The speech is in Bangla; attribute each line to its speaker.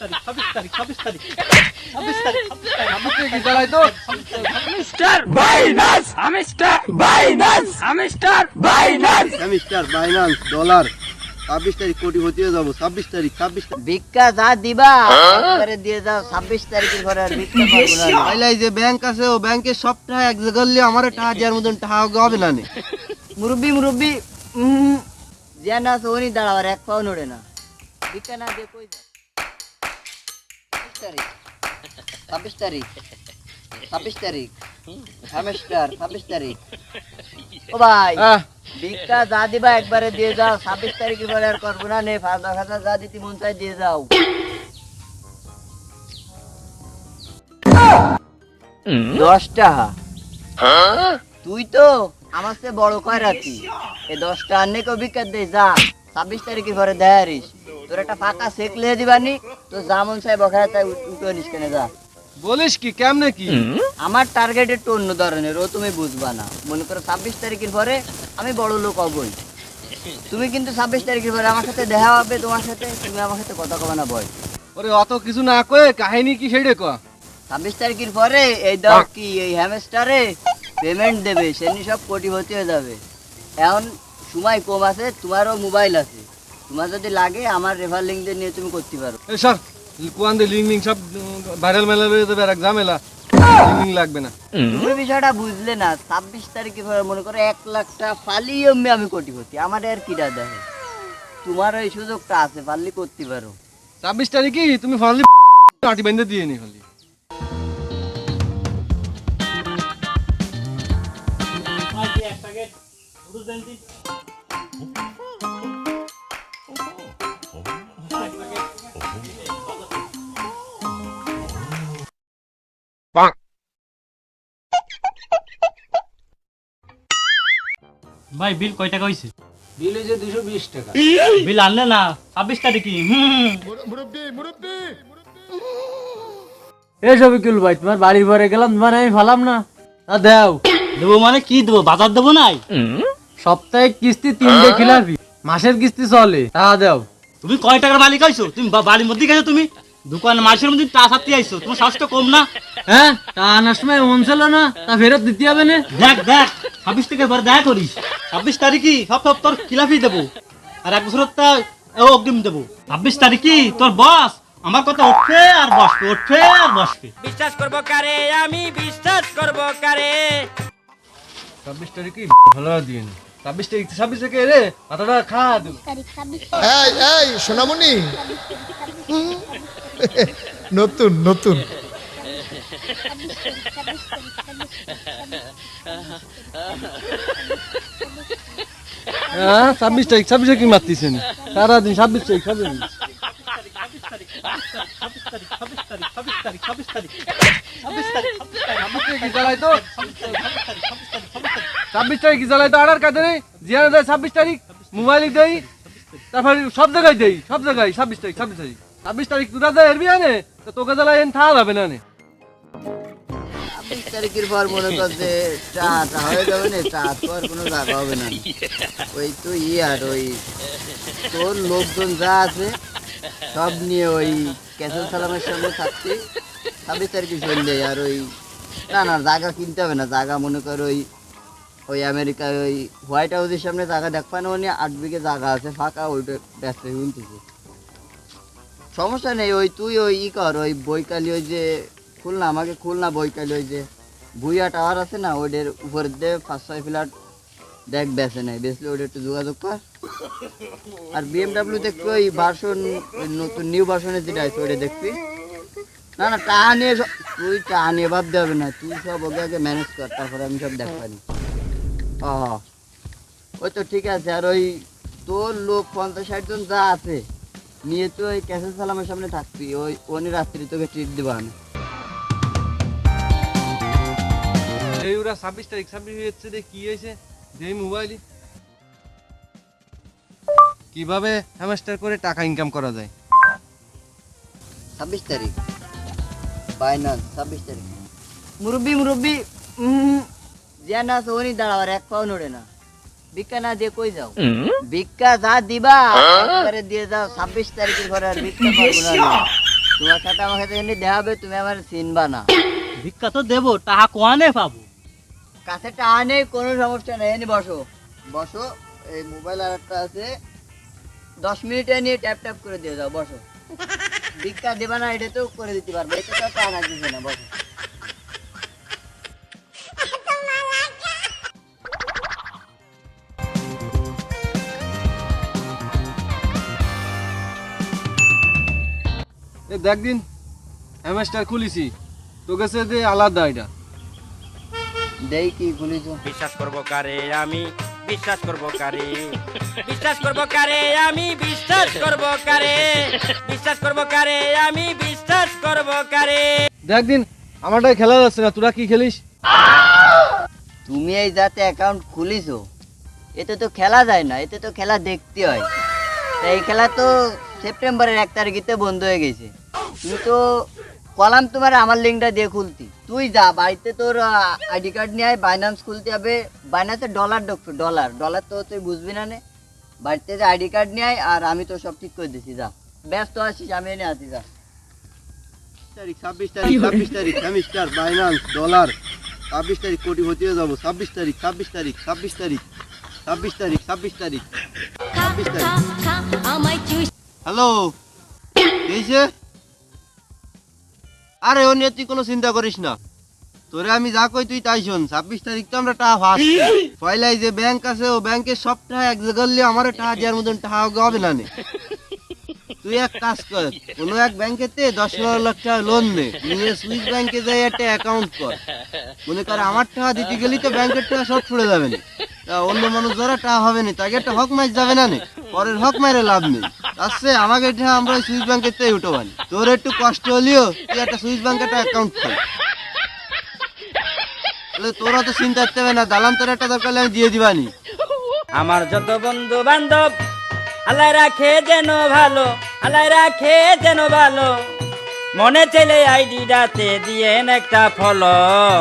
Speaker 1: তারিখ ছাব্বিশ তারিখ ছাব্বিশ তারিখ ছাব্বিশ তারিখ
Speaker 2: আমাকে কি জ্বালাই তো
Speaker 3: mister Binance mister Binance mister Binance
Speaker 4: semester Binance dollar ছাব্বিশ তারিখ কোটি হতে যাব ছাব্বিশ তারিখ ছাব্বিশ
Speaker 5: ভিক্ষা যা দিবা একবারে দিয়ে যাও ছাব্বিশ তারিখের পরে আর ভিক্ষা পাবো না
Speaker 4: যে ব্যাংক আছে ও ব্যাংকের সব টাকা এক জায়গায় আমার টাকা দেওয়ার মতন টাকা হবে না।
Speaker 5: মুরব্বি মুরব্বি উম, যে না আছে উনি দাঁড়াবার এক পাও নড়ে না। ভিক্ষা না দিয়ে কই যাও? ছাব্বিশ তারিখ ছাব্বিশ তারিখ সেমিস্টার ছাব্বিশ তারিখ ও ভাই ভিক্ষা যা দিবা একবারে দিয়ে যাও ছাব্বিশ পরে আর করব না নে ফাঁকা খাতা যা দিতে মন চাই দিয়ে যাও। দশ টাকা তুই তো আমার সে বড় কয় রাতি এই দশ টাকা নে কেউ ভিক্ষা দে যা ছাব্বিশ তারিখের পরে দেয়ারিস? তোর একটা ফাঁকা সেক লিয়ে দিবানি তো জামন সাহেব ওখানে তাই উঠে নিস কেনে যা।
Speaker 2: বলিস কি কেমনে কি?
Speaker 5: আমার টার্গেট একটু অন্য ধরনের ও তুমি বুঝবা না। মনে করো ছাব্বিশ তারিখের পরে আমি বড় লোক হবই। তুমি কিন্তু ছাব্বিশ তারিখের পরে আমার সাথে দেখা হবে তোমার সাথে তুমি আমার সাথে কথা কবে না বয়
Speaker 2: ওরে অত কিছু না কয়ে কাহিনী কি সেইটা ক?
Speaker 5: ছাব্বিশ তারিখের পরে এই দাও কি এই হ্যামস্টারে পেমেন্ট দেবে সেনি সব কোটিপতি হয়ে যাবে। এখন সময় কম আছে তোমারও মোবাইল আছে। তোমার যদি লাগে আমার রেফার লিঙ্ক দিয়ে নিয়ে তুমি করতে পারো।
Speaker 2: এই সর কুয়ান দে লিং লিং সব ভাইরাল মেলা লয়ে যাবে আর এক ঝামেলা। লিং লিং লাগবে না।
Speaker 5: তুমি বিষয়টা বুঝলে না ছাব্বিশ তারিখে পরে মনে করো এক লাখ টাকা ফালিয়ে এমনি আমি কোটিপতি। আমার আর কিটা দেখে? তোমার ওই সুযোগটা আছে পারলি করতে পারো।
Speaker 2: ছাব্বিশ তারিখই তুমি ফাইনালি আটি বেঁধে দিয়ে নি খালি।
Speaker 1: আজকে দিন ভাই বিল কয় টাকা হয়েছে
Speaker 2: বিল দুশো বিশ টাকা।
Speaker 1: বিল আনলে না ছাব্বিশ তারিখই হুম
Speaker 6: এ শফিকুল ভাই তোমার পরে গেলাম তোমার আমি ফালাম না। তা দেও।
Speaker 1: দেবো মানে কি দেবো? বাজার দেবো নাই?
Speaker 6: সপ্তাহে কিস্তি তিনটে খিলাপি মাসের কিস্তি চলে। তা দেও।
Speaker 1: তুমি কয় টাকার মালিক আইছো তুমি বাড়ির মধ্যে গেছো তুমি? দোকান মাসের মধ্যে টা সাথে আইছো। তোমার সাহসটা কম না?
Speaker 6: হ্যাঁ? তা আনার সময় মন ছিল না তা ফেরত দিতে হবে না?
Speaker 1: দেখ দেখ ছাব্বিশ থেকে দেখা করিস। ছাব্বিশ তারিখই সব সব তোর খিলাফি দেবো। আর এক বছর তা অগ্রিম দেবো। ছাব্বিশ তারিখই তোর বস আমার কথা উঠবে আর বসবে উঠবে আর বসবে।
Speaker 3: বিশ্বাস করব কারে? আমি বিশ্বাস করব কারে?
Speaker 2: ছাব্বিশ তারিখই ভালো দিয়ে নি ছাব্বিশ তারিখ ছাব্বিশ তারিখে রে মাথাটা খা দেবো।
Speaker 7: এই এই সোনামণি। নতুন নতুন।
Speaker 2: হ্যাঁ ছাব্বিশ তারিখ ছাব্বিশ তারিখ মারতেছেন? সারাদিন ছাব্বিশ তারিখ, ছাব্বিশ
Speaker 1: ছাব্বিশ তারিখ
Speaker 2: জ্বালাই তো? আড়ার কাঁধে নেই জিয়ানো দেয় ছাব্বিশ তারিখ, মোবাইল দেই, তারপর সব জায়গায় দেই, সব জায়গায়, ছাব্বিশ তারিখ ছাব্বিশ তারিখ। ছাব্বিশ তারিখ তোরা দেয় এর বিয়ে তোকে জ্বালাই এন থা যাবে না না
Speaker 5: জায়গা না। সব নিয়ে ওই ক্যাসেল সালামের সঙ্গে থাকতে ছাব্বিশ তারিখে চললে আর ওই, না না, জায়গা কিনতে হবে না, জায়গা মনে কর ওই ওই আমেরিকায় ওই হোয়াইট হাউসের সামনে জায়গা দেখবা না মানে আট বিঘে জায়গা আছে, ফাঁকা ওইটা ব্যস্ত শুনতেছি সমস্যা নেই, ওই তুই ওই ই কর, ওই বৈকালি ওই যে খুলনা, আমাকে খুলনা বৈকালি ওই যে ভুইয়া টাওয়ার আছে না ওইটার উপর দিয়ে পাঁচ, ছয় ফ্ল্যাট দেখ বেছে নেই বেসলে ওইটা একটু যোগাযোগ কর। আর বিএমডাব্লিউ দেখবি ওই ভার্সন নতুন নিউ ভার্সনের যেটা আছে ওইটা দেখবি। না না টাকা নিয়ে তুই টাকা নিয়ে ভাবতে হবে না, তুই সব ওকে আগে ম্যানেজ কর, তারপরে আমি সব দেখবানি ও ওই তো ঠিক আছে, আর ওই তোর লোক পঞ্চাশ ষাট জন যা আছে, নিয়ে তুই ওই ক্যাসেল সালামের সামনে থাকবি, ওই উনি রাত্রি তোকে ট্রিট দিবা না
Speaker 2: ওরা ছাব্বিশ তারিখ ছাব্বিশ হচ্ছে রে কি হয়েছে? যে মোবাইল কীভাবে হ্যামাস্টার করে টাকা ইনকাম করা যায়?
Speaker 5: ছাব্বিশ তারিখ। ফাইনাল ছাব্বিশ তারিখ। মুরব্বি মুরব্বি যে না উনি দাঁড়াবার এক পাও নড়ে না। ভিক্ষা না দিয়ে কই যাও? ভিক্ষা যা দিবা একবারে দিয়ে যাও ছাব্বিশ তারিখের পরে আর ভিক্ষা পারব না তোমার সাথে আমার সাথে এমনি দেখা হবে তুমি আমার চিনবা না।
Speaker 1: ভিক্ষা তো দেবো টাকা কোয়ানে পাবো?
Speaker 5: কাছে টাকা নেই কোনো সমস্যা নেই। এনে বসো। বসো, এই মোবাইল আর একটা আছে। দশ মিনিটে নিয়ে ট্যাপ ট্যাপ করে দিয়ে যাও বসো। ভিক্ষা দেবা না, এটা তো করে দিতে পারব। এটা তো টাকা দিবে না, বসো।
Speaker 2: দেখ দিন হ্যামেস্টার খুলিছি। তো গেছে যে আলাদা এটা।
Speaker 5: দেই কি খুলিছ
Speaker 3: বিশ্বাস করব কারে আমি? বিশ্বাস করব কারে? বিশ্বাস করব কারে আমি? বিশ্বাস করব কারে? বিশ্বাস করব কারে আমি? বিশ্বাস করব কারে?
Speaker 2: দেখ দিন আমারটাই খেলা যাচ্ছে না তোরা কি খেলিস?
Speaker 5: তুমি এই যাতে অ্যাকাউন্ট খুলিছো। এতে তো খেলা যায় না এতে তো খেলা দেখতে হয়। তা এই খেলা তো সেপ্টেম্বরের এক তারিখেতে বন্ধ হয়ে গেছে। তুমি তো কলাম তোমার আমার লিঙ্কটা দিয়ে খুলতি। তুই যা বাড়িতে তোর আইডি কার্ড নিয়ে আয় বাইন্যান্স খুলতে হবে। বাইন্যান্সে ডলার ঢুকছো ডলার ডলার তো তুই বুঝবি না নে। বাড়িতে যে আইডি কার্ড নিয়ে আর আমি তো সব ঠিক করে দিছি যা। ব্যস্ত আছিস আমি এনে আছি যা।
Speaker 4: তারিখ ছাব্বিশ তারিখ ছাব্বিশ তারিখ সেমিস্টার বাইনান্স ডলার ছাব্বিশ তারিখ কোটি হতে যাব। ছাব্বিশ তারিখ ছাব্বিশ তারিখ ছাব্বিশ তারিখ ছাব্বিশ তারিখ ছাব্বিশ তারিখ ছাব্বিশ তারিখ। হ্যালো আরে ও নিয়ে তুই কোনো চিন্তা করিস না। তোরে আমি যা কই তুই তাই শোন, ছাব্বিশ তারিখ তো আমরা টাকা ফাঁস। পয়লাই যে ব্যাংক আছে, ও ব্যাংকের সব টাকা এক জায়গায় আমার টাকা দেওয়ার মতন টাকা হবে না নে। তুই এক কাজ কর, কোনো এক ব্যাংকেতে দশ বারো লাখ টাকা লোন নে, নিয়ে সুইস ব্যাংকে যাই একটা অ্যাকাউন্ট কর। মনে কর আমার টাকা দিতে গেলি তো ব্যাংকের টাকা সব ছুড়ে যাবে না। অন্য মানুষ যারা টাকা হবে না, তাকে একটা হক মাইজ যাবে না নে। পরের হক মাইরে লাভ নেই। আসছে আমাকে টাকা আমরা সুইস ব্যাংকের থেকে উঠো বানি তোর একটু কষ্ট হলেও তুই একটা সুইস ব্যাংকে একটা অ্যাকাউন্ট খোল। তাহলে তোরা তো চিন্তা করতে হবে না, দালান তোর একটা দরকার আমি দিয়ে দিবানি।
Speaker 3: আমার যত বন্ধু বান্ধব, আল্লাহ রাখে যেন ভালো, আল্লাহ রাখে যেন ভালো। মনে চাইলে আইডিটাতে দিয়েন একটা ফলো